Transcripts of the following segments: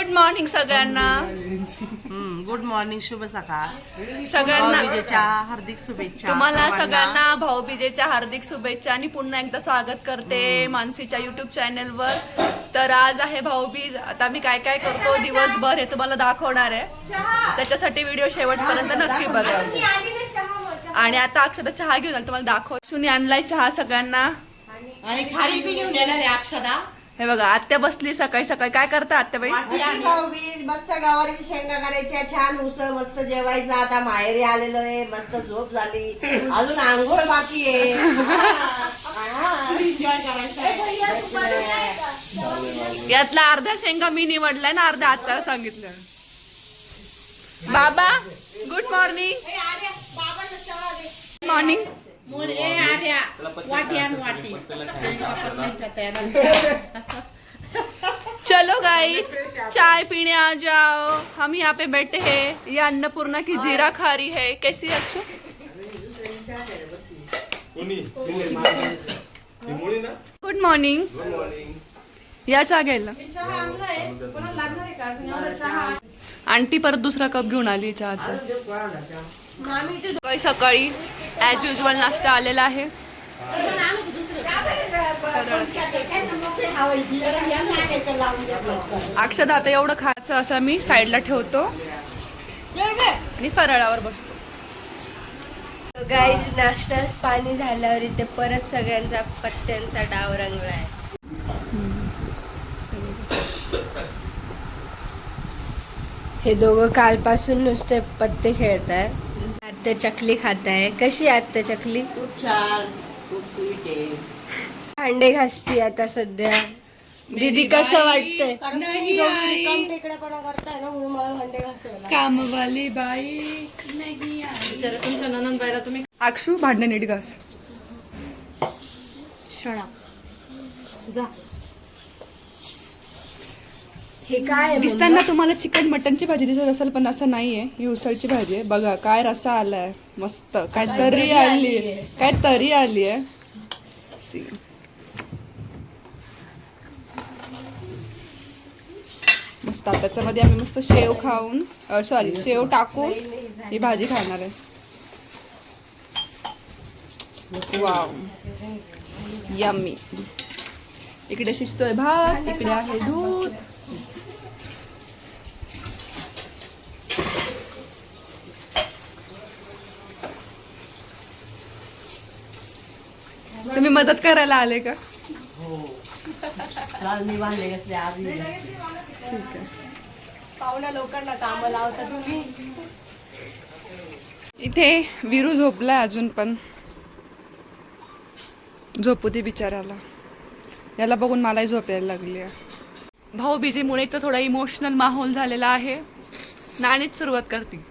Good morning सगळ्यांना. Good morning शुभ सकाळ. सगळ्यांना विजयच्या हार्दिक शुभेच्छा तुम्हाला. सगळ्यांना भाऊबीजेच्या हार्दिक शुभेच्छा आणि पुन्हा एकदा स्वागत करते मानसीच्या युट्यूब चॅनलवर तर आज आहे भाऊबीज. आता मी काय काय करतो? दिवसभर हे तुम्हाला दाखवणार आहे. त्याच्यासाठी व्हिडिओ शेवटपर्यंत नक्की बघा. आणि आता अक्षता चहा घेऊन आली. तुम्हाला दाखव सुनी आणलाय चहा सगळ्यांना. आणि खारी बी घेऊन येणार आहे अक्षदा. हे बघा आत्या बसली सकाळी सकाळी. काय करता आत्याबाई मस्त गावाची शेंगा करायच्या छान उसळ मस्त जेवायचं. आता माहेरी आलेलो आहे मस्त झोप झाली. अजून आंघोळ बाकी आहे. यातला अर्ध्या शेंगा मी निवडलाय ना अर्ध्या आत्याला सांगितलं. बाबा गुड मॉर्निंग मॉर्निंग मुले आल्या वाटी आण वाटी. चलो गाइस चाय पीने आ जाओ. हम यहाँ पे बैठे हैं. ये अन्नपूर्णा की जीरा खारी है. कैसी है अक्षु गुड मॉर्निंग या चहा घ्यायला. आंटी परत दुसरा कप घेऊन आली चहाचा. सकाळी ॲज युजल नाश्ता आलेला आहे. अक्षदा आता एवढं खायचं असं मी साईडला ठेवतो. आणि फराळावर बसतो. गाईज नाश्ता पाणी झाल्यावर इथे परत सगळ्यांचा पत्त्यांचा डाव रंगलाय. हे दोघं कालपासून नुसते पत्ते खेळत आहे आत्ता चकली खात आहे कशी आत्ता चकली? खूप छान. खूप स्वीट आहे. भांडे घासती आता सध्या. दीदी कसं वाटतंय? कामवाली बाई तुमच्या ननंदबाईला तुम्ही? अक्षू भांडे नीट घास. हे काय दिसताना तुम्हाला चिकन मटनची भाजी दिसत असेल पण असं नाहीये. ही उसळची भाजी आहे. बघा काय रसा आलाय. मस्त. काय तरी आली काय तरी आली आहे सी मस्त त्याच्यामध्ये आम्ही मस्त शेव खाऊन सॉरी शेव टाकून ही भाजी खाणार आहे. वाव यम्मी इकडे शिजतोय भात इकडे आहे दूध तुम्ही मदत करायला आले का? काल मी भांडे घातले आज मी. ठीक आहे. पाहुण्या लोकांना कामं लावता तुम्ही. इथे विरू झोपलाय अजून पण. झोपू दे बिचाऱ्याला याला बघून मलाही झोप यायला लागली आहे. भाऊ बीजेमुळे तर थोडा इमोशनल माहोल झालेला आहे. नाणीच सुरुवात करते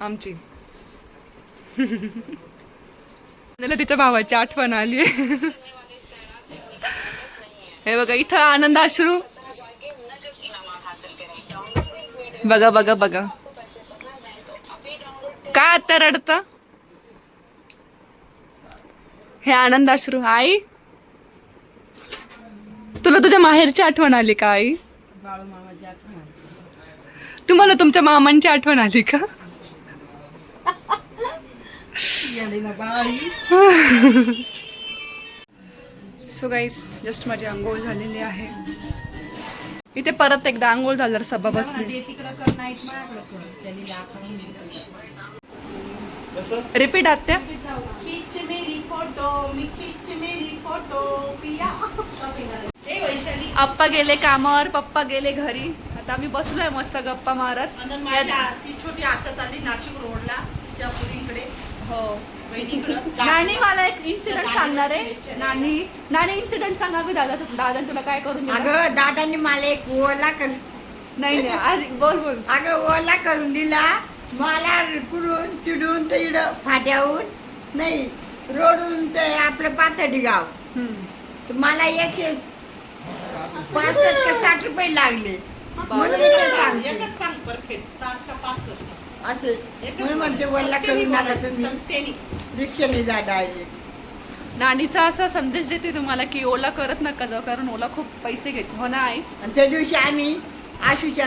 आमची. मला तिच्या भावाची आठवण आली. हे बघा इथं आनंद अश्रू. बघा बघा बघा. काय आता रडत? हे आनंद अश्रू आई? तुला तुझ्या माहेरची आठवण आली का आई? तुम्हाला तुमच्या मामांची आठवण आली का? सो गाईस जस्ट माझी आंघोळ झालेली आहे. इथे परत एकदा आंघोळ झाल्यावर सभा बसली. रिपीट आत्या. आप्पा गेले कामावर पप्पा गेले घरी. आता आम्ही बसलोय मस्त गप्पा मारत. छोटी आता चालली नाशिक रोडला तिच्या पुरीकडे नानी मला एक इन्सिडेंट सांगणार आहे. नानी नानी इन्सिडेंट सांगा मी दादा दादा तुला काय करून दिलं? अगं दादांनी मला एक ओला कर नाही नाही आज बोल बोल. अगं ओला करून दिला. मला कुडून तिडून ते इडं फाट्याहून नाही रोडून ते आपलं पाथडी गाव. हम्म. तर मला याचे पासष्ट का साठ रुपये लागले. म्हणून मी ते सांगते. एकच सांग परफेक्ट. साठ का पासष्ट? असं म्हणते करून तुम्ही. रिक्षाने जा डायरेक्ट नानीचा असा संदेश देते तुम्हाला की ओला करत नका जाऊ कारण ओला खूप पैसे घेते हो ना आई? आणि त्या दिवशी आम्ही आशूच्या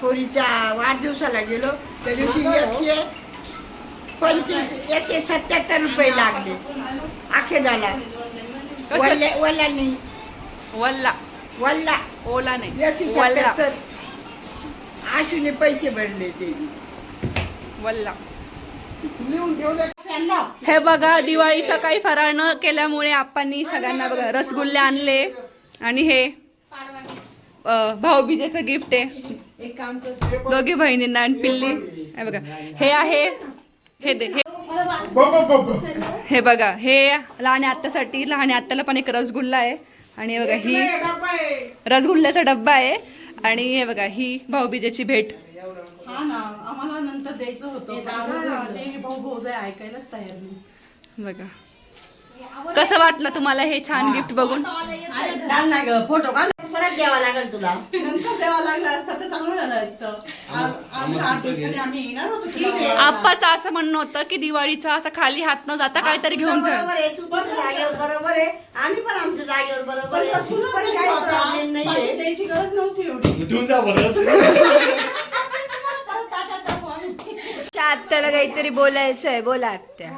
पोरीच्या वाढदिवसाला गेलो. त्या दिवशी एकशे पंचवीस एकशे सत्याहत्तर रुपये लागले. अक्षदाला. कशाचे? वल्ल्या वल्लांनी. वल्ला. वल्ला. ओला नाही एकशे वल्ला. सत्याहत्तर. आशूने पैसे भरले ते. वल्ला. हे बघा दिवाळीचा काही फराळ न केल्यामुळे आप्पांनी सगळ्यांना बघा रसगुल्ले आणले आणि हे भाऊबीजेचं गिफ्ट आहे. एक काम कर. दोघी बहिणींना आणि पिल्ली. हे बघा हे आहे हे दे हे हे बघा हे लहान आत्यासाठी लहान आत्याला पण एक रसगुल्ला आहे. आणि हे बघा ही रसगुल्ल्याचा डब्बा आहे. आणि हे बघा ही भाऊबीजेची भेट. हा ना आम्हाला नंतर द्यायचं होतं. पण माझे भाऊ भाऊ ऐकायलाच तयार नाही. बघा. कसं वाटलं तुम्हाला हे छान गिफ्ट बघून? छान ना ग फोटो का परत द्यावा लागेल तुला. नंतर द्यावं लागलं असतं तर चांगलं झालं असतं. आज आज आठ दिवसांनी आम्ही येणार होतो तुला. आप्पाचं असं म्हणणं होतं की दिवाळीचा असं खाली हात न जाता काहीतरी घेऊन जा. बरोबर आहे तू पण जागेवर बरोबर आहे. आम्ही पण आमच्या जागेवर बरोबर पण आहे. तुला पण द्यायचं काही होतं. प्रॉब्लेम बाकी नाहीये द्यायची गरज नव्हती एवढी. ठेवून जा परत ताटात टाकू आम्ही आत्याला काहीतरी बोलायचं आहे बोला आत्या.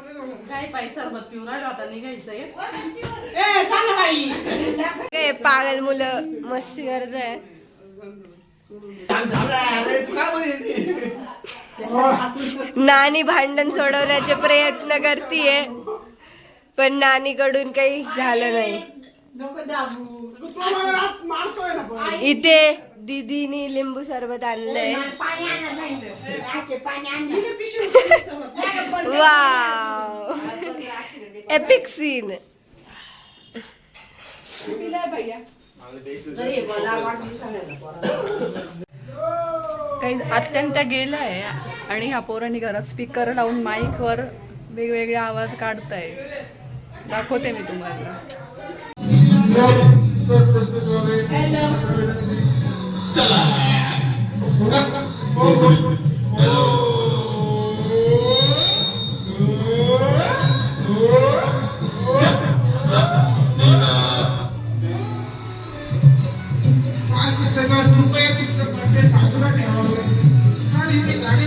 काय पाय सरबत पिऊ राहिलो आता निघायचंय ए सांग ना बाई. काय पागल मुलं मस्ती करत आहे. नानी भांडण सोडवण्याचे प्रयत्न करतीये पण नानीकडून काही झालं नाही. नको दाबू. इथे दीदीनी लिंबू सरबत आणलंय. पाणी आणत नाही राखे, पाणी आणलं वाव एपिक सीन काही अत्यंत गेलाय आणि ह्या पोरांनी घरात स्पीकर लावून माईकवर वेगवेगळे आवाज काढताय. दाखवते मी तुम्हाला. सगळं कृपया तुमचं बर्थडे साजरा ठेवावं आणि ते गाडी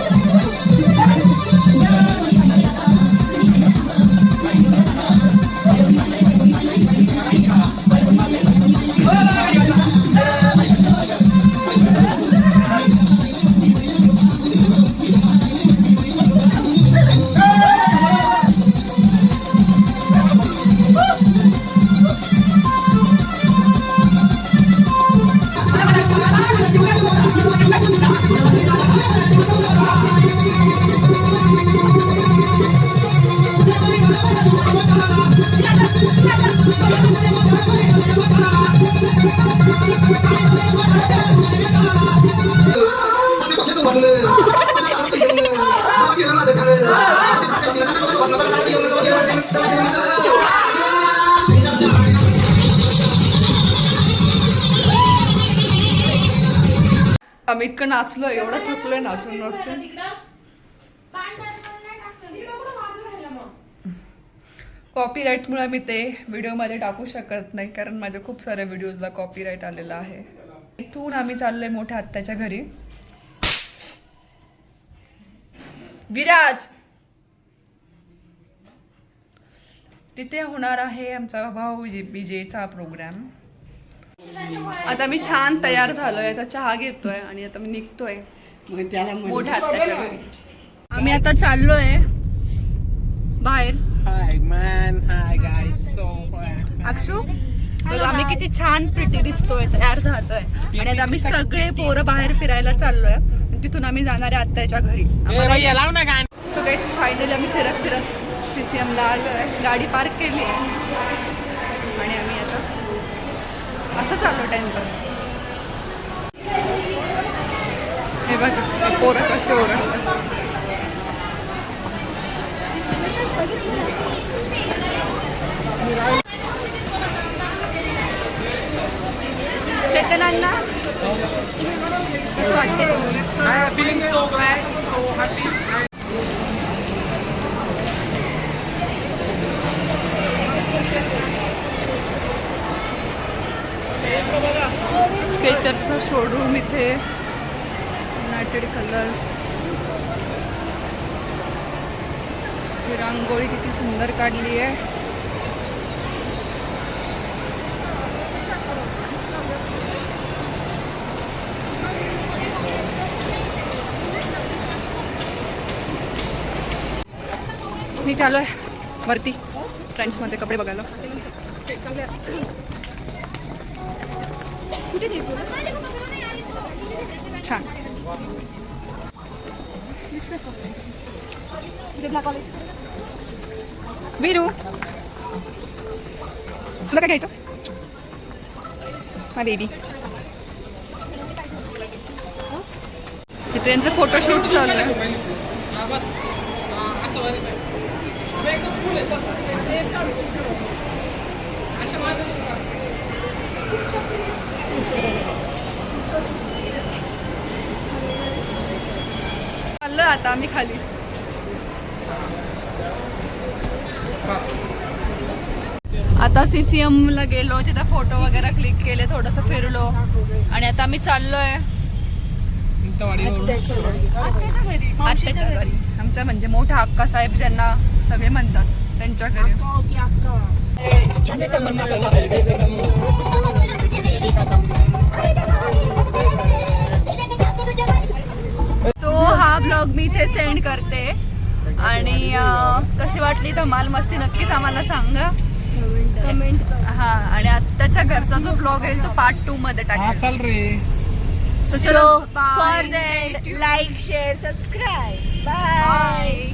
आम्ही इतकं नाचलो एवढं थकलोय नाचून नाचून. कॉपीराईटमुळे मी ते व्हिडिओमध्ये टाकू शकत नाही कारण माझ्या खूप साऱ्या व्हिडिओजला कॉपीराईट आलेला आहे. इथून आम्ही चाललोय मोठ्या आत्याच्या घरी. विराज! तिथे होणार आहे आमचा भाऊ विजेचा प्रोग्राम आता मी छान तयार झालोय आता चहा घेतोय आणि आता मी निघतोय. आम्ही आता चाललोय बाहेर. Uh, अक्षू बघ आम्ही किती छान प्रिटी दिसतोय तयार झालोय. आणि आता आम्ही सगळे पोरं बाहेर फिरायला चाललोय. तिथून आम्ही जाणार आहे आत्याच्या घरी. सो फायनली आम्ही फिरत फिरत सी सी एमला आलो आहे गाडी पार्क केली आहे. असं चालू टाइमपास हे बघा पोरं कसे ओरडतात. चेतनांना कसं वाटते स्केचरचं शोरूम इथे. युनायटेड कलर ही रांगोळी किती सुंदर काढली आहे. मी चालू आहे. वरती. फ्रेंड्समध्ये कपडे बघायला. छान. वीरू. तुला काय घ्यायचं? हा बेबी इथे यांचं फोटोशूट चालू आहे. चाललोय आता आम्ही खाली. आता सी सी एमला गेलो तिथं फोटो वगैरे क्लिक केले थोडंसं फिरलो. आणि आता आम्ही चाललोय. मिंटवाडीवरून. आत्याच्या घरी. आमच्या म्हणजे मोठा अक्का साहेब ज्यांना सगळे म्हणतात त्यांच्या घरी ब्लॉग मी इथे सेंड करते. आणि कशी वाटली धमाल? मस्ती नक्कीच आम्हाला सांगा. हा आणि आत्ताच्या घरचा जो ब्लॉग आहे तो पार्ट टू मध्ये हा टाकेल चल रे. So, for that like share subscribe bye Bye.